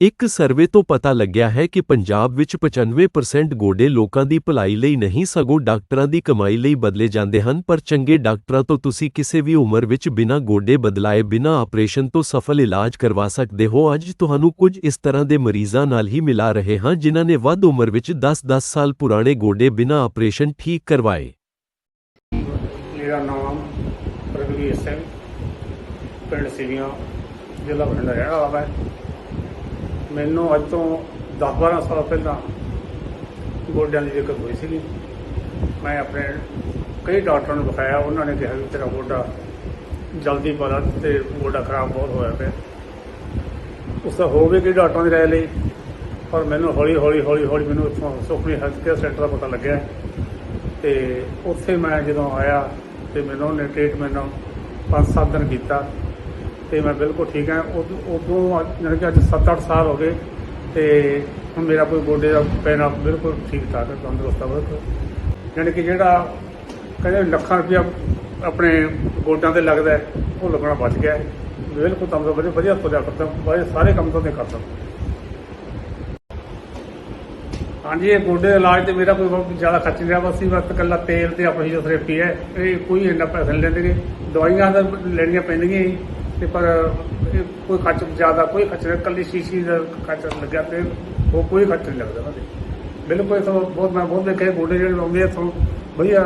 ਇੱਕ ਸਰਵੇ ਤੋਂ ਪਤਾ ਲੱਗਿਆ ਹੈ ਕਿ ਪੰਜਾਬ ਵਿੱਚ 95% ਗੋਡੇ ਲੋਕਾਂ ਦੀ ਭਲਾਈ ਲਈ ਨਹੀਂ, ਸਗੋਂ ਡਾਕਟਰਾਂ ਦੀ ਕਮਾਈ ਲਈ ਬਦਲੇ ਜਾਂਦੇ ਹਨ। ਪਰ ਚੰਗੇ ਡਾਕਟਰਾਂ ਤੋਂ ਤੁਸੀਂ ਕਿਸੇ ਵੀ ਉਮਰ ਵਿੱਚ ਬਿਨਾਂ ਗੋਡੇ ਬਦਲਾਏ, ਬਿਨਾਂ ਆਪਰੇਸ਼ਨ ਤੋਂ ਸਫਲ ਇਲਾਜ ਕਰਵਾ ਸਕਦੇ ਹੋ। ਅੱਜ ਤੁਹਾਨੂੰ ਕੁਝ ਇਸ ਤਰ੍ਹਾਂ ਦੇ ਮਰੀਜ਼ਾਂ ਨਾਲ ਹੀ ਮਿਲਾ ਰਹੇ ਹਾਂ, ਜਿਨ੍ਹਾਂ ਨੇ ਵੱਧ ਉਮਰ ਵਿੱਚ 10-10 ਸਾਲ ਪੁਰਾਣੇ ਗੋਡੇ ਬਿਨਾਂ ਆਪਰੇਸ਼ਨ ਠੀਕ ਕਰਵਾਏ। ਮੇਰਾ ਨਾਮ ਰਘਵੀਰ ਸਿੰਘ, ਪਿੰਡ ਸਿਵੀਆਂ, ਜ਼ਿਲ੍ਹਾ ਬਠਿੰਡਾ ਰਹਿਣ ਵਾਲਾ ਮੈਂ। ਮੈਨੂੰ ਅੱਜ ਤੋਂ 10-12 ਸਾਲ ਪਹਿਲਾਂ ਗੋਡਿਆਂ ਦੀ ਦਿੱਕਤ ਹੋਈ ਸੀਗੀ। ਮੈਂ ਆਪਣੇ ਕਈ ਡਾਕਟਰਾਂ ਨੂੰ ਦਿਖਾਇਆ ਉਹਨਾਂ ਨੇ ਕਿਹਾ ਵੀ ਤੇਰਾ ਗੋਡਾ ਜਲਦੀ ਪੜਾ ਤੇ ਗੋਡਾ ਖਰਾਬ ਬਹੁਤ ਹੋਇਆ ਪਿਆ। ਉਸ ਦਾ ਹੋ ਗਏ ਕਿ ਡਾਕਟਰਾਂ ਦੀ ਰਾਏ ਲਈ, ਪਰ ਮੈਨੂੰ ਹੌਲੀ ਹੌਲੀ ਹੌਲੀ ਹੌਲੀ ਮੈਨੂੰ ਉੱਥੋਂ ਸੁਖਮਨੀ ਹੈਲਥ ਕੇਅਰ ਸੈਂਟਰ ਦਾ ਪਤਾ ਲੱਗਿਆ। ਤੇ ਉੱਥੇ ਮੈਂ ਜਦੋਂ ਆਇਆ ਤੇ ਮੈਨੂੰ ਉਹਨੇ ਟ੍ਰੀਟਮੈਂਟ ਪੰਜ ਸੱਤ ਦਿਨ ਕੀਤਾ। ਤੇ ਮੈਂ ਬਿਲਕੁਲ ਠੀਕ ਹਾਂ। ਉਦੋਂ ਉਦੋਂ ਜਾਣੀ ਕਿ ਅੱਜ 7-8 ਸਾਲ ਹੋ ਗਏ ਤੇ ਹੁਣ ਮੇਰਾ ਕੋਈ ਗੋਡੇ ਦਾ ਪੈਣਾ ਬਿਲਕੁਲ ਠੀਕ ਠਾਕ ਹੈ, ਤੰਦਰੁਸਤ ਹੈ ਬਿਲਕੁਲ ਜਾਣੀ ਕਿ ਜਿਹੜਾ ਕਹਿੰਦੇ ਲੱਖਾਂ ਰੁਪਇਆ ਆਪਣੇ ਗੋਡਿਆਂ ਤੇ ਲੱਗਦਾ ਉਹ ਲੱਗਣਾ ਬਚ ਗਿਆ ਬਿਲਕੁਲ ਤੰਦਰੁਸਤ, ਵਧੀਆ ਵਧੀਆ ਤੁਰਿਆ ਕਰਦਾ ਵਧੀਆ ਸਾਰੇ ਕੰਮ ਤੋਂ ਤੇ ਕਰਦਾ ਹਾਂਜੀ, ਇਹ ਗੋਡੇ ਦਾ ਇਲਾਜ ਤੇ ਮੇਰਾ ਕੋਈ ਬਹੁਤ ਜ਼ਿਆਦਾ ਖਰਚ ਨਹੀਂ ਰਿਹਾ, ਬਸ ਹੀ ਬਸ ਇਕੱਲਾ ਤੇਲ ਤੇ ਆਪਣੀ ਫਿਜ਼ੀਓਥੈਰੇਪੀ ਹੈ ਇਹ ਕੋਈ ਇੰਨਾ ਪੈਸਾ ਨਹੀਂ ਲੈਂਦੇ ਗੇ। ਦਵਾਈਆਂ ਤਾਂ ਲੈਣੀਆਂ ਪੈਂਦੀਆਂ ਹੀ। ਤੇ ਪਰ, ਇਹ ਕੋਈ ਖਰਚ ਜ਼ਿਆਦਾ, ਕੋਈ ਖਰਚ ਨਹੀਂ, ਇਕੱਲੀ ਸ਼ੀਸ਼ੀ ਦਾ ਖਰਚ ਲੱਗਿਆ ਤੇ ਉਹ ਕੋਈ ਖਰਚ ਨਹੀਂ ਲੱਗਦਾ ਉਹਦੇ ਬਿਲਕੁਲ ਤਾਂ ਬਹੁਤ, ਮੈਂ ਬਹੁਤ ਦੇਖੇ ਗੋਡੇ ਜਿਹੜੇ ਆਉਂਦੇ ਆ ਤੋਂ ਵਧੀਆ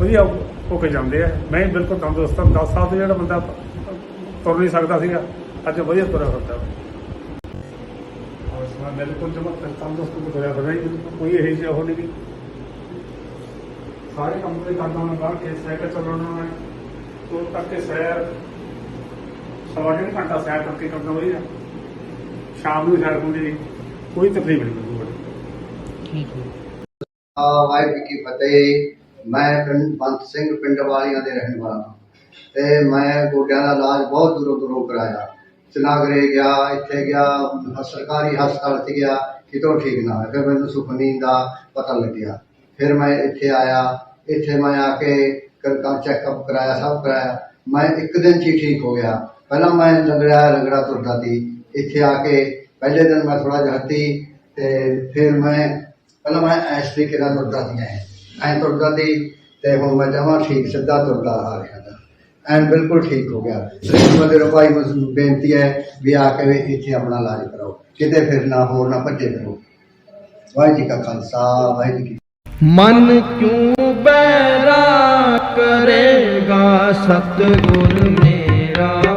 ਵਧੀਆ ਹੋ ਕੇ ਜਾਂਦੇ ਆ। ਮੈਂ ਬਿਲਕੁਲ ਤੰਦਰੁਸਤ ਹਾਂ 10 ਸਾਲ ਤੋਂ ਜਿਹੜਾ ਬੰਦਾ ਤੁਰ ਨਹੀਂ ਸਕਦਾ ਸੀਗਾ, ਅੱਜ ਵਧੀਆ ਤੁਰਿਆ ਫਿਰਦਾ। ਔਰ ਮੈਂ ਬਿਲਕੁਲ ਜਮਾ ਤੰਦਰੁਸਤ ਹੋ ਗਿਆ ਬਣਾ ਕੋਈ ਇਹ ਜਿਹੀ ਉਹ ਨਹੀਂ ਗੀ। ਸਾਰੇ ਕੰਮ ਤੇ ਕਰਦਾ ਮੈਂ ਬਾਹਰ ਕੇ ਸਾਈਕਲ ਚਲਾਉਣਾ ਮੈਂ ਤੋਂ ਤੱਕ ਸੈਰ ਸਵਾ ਡੇਢ ਘੰਟਾ ਸੈਰ ਕਰਕੇ ਕਰਦਾ ਵਧੀਆ ਸ਼ਾਮ ਨੂੰ ਸੈਰ ਹੁੰਦੀ ਨਹੀਂ ਕੋਈ ਤਕਲੀਫ ਨਹੀਂ ਮੈਨੂੰ ਆ ਵਾਹਿਗੁਰੂ ਕੀ ਫਤਿਹ। ਮੈਂ ਪਿੰਡ ਬੰਤ ਸਿੰਘ ਪਿੰਡ ਵਾਲੀਆਂ ਦੇ ਰਹਿਣ ਵਾਲਾ ਹਾਂ। ਤੇ ਮੈਂ ਗੋਡਿਆਂ ਦਾ ਇਲਾਜ ਬਹੁਤ ਦੂਰੋਂ ਦੂਰੋਂ ਕਰਾਇਆ। ਚਨਾਗਰੇ ਗਿਆ ਇੱਥੇ ਗਿਆ ਸਰਕਾਰੀ ਹਸਪਤਾਲ 'ਚ ਗਿਆ ਕਿਤੋਂ ਠੀਕ ਨਾ ਹੋਇਆ। ਫਿਰ ਮੈਨੂੰ ਸੁਖਨੀਂਦ ਦਾ ਪਤਾ ਲੱਗਿਆ। ਫਿਰ ਮੈਂ ਇੱਥੇ ਆਇਆ। ਇੱਥੇ ਮੈਂ ਆ ਕੇ ਕਰਕਾ ਚੈੱਕਅਪ ਕਰਾਇਆ ਸਭ ਕਰਾਇਆ। ਮੈਂ ਇੱਕ ਦਿਨ 'ਚ ਹੀ ਠੀਕ ਹੋ ਗਿਆ। ਪਹਿਲਾਂ ਮੈਂ ਲੰਗੜਾ ਲੰਗੜਾ ਤੁਰਦਾ ਸੀ, ਇੱਥੇ ਆ ਕੇ ਪਹਿਲੇ ਦਿਨ ਮੈਂ ਥੋੜਾ ਜਿਹਾ ਹੱਤੀ ਤੇ ਫਿਰ ਮੈਂ ਪਹਿਲਾਂ ਮੈਂ ਐਸ ਤਰੀਕੇ ਨਾਲ ਤੁਰਦਾ ਸੀ, ਐ, ਐਂ ਤੁਰਦਾ ਸੀ ਤੇ ਹੁਣ ਮੈਂ ਜਮਾਂ ਠੀਕ ਸਿੱਧਾ ਤੁਰਦਾ ਆ ਰਿਹਾ ਹਾਂ। ਐਨ ਬਿਲਕੁਲ ਠੀਕ ਹੋ ਗਿਆ। ਸ੍ਰੀ ਮਦੇ ਰੁਪਾਈ ਨੂੰ ਬੇਨਤੀ ਹੈ ਵੀ ਆ ਕੇ ਇੱਥੇ ਆਪਣਾ ਇਲਾਜ ਕਰਾਓ, ਕਿਤੇ ਫਿਰ ਨਾ ਹੋਰ ਨਾ ਭੱਜੇ ਕਰੋ ਵਾਹਿਗੁਰੂ ਜੀ ਕਾ ਖਾਲਸਾ, ਵਾਹਿਗੁਰੂ ਜੀ ਮਨ ਕਿਉ ਬੈਰਾ ਕਰੇਗਾ, ਸਤਿਗੁਰ ਮੇਰਾ?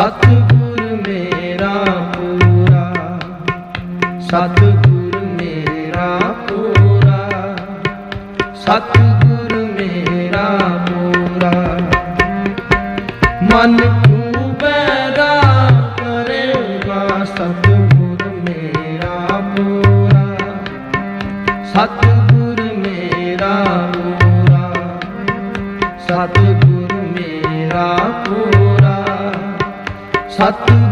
ਸਤਿਗੁਰ ਮੇਰਾ ਪੂਰਾ ਸਤਿਗੁਰ ਮੇਰਾ ਪੂਰਾ ਸਤਿਗੁਰ ਮੇਰਾ ਪੂਰਾ। ਮਨ ਕਿਉ ਬੈਰਾ ਕਰੇਗਾ ਸਤਿ ਸਤਿਗੁਰ ਮੇਰਾ ਪੂਰਾ ਸਤਿਗੁਰ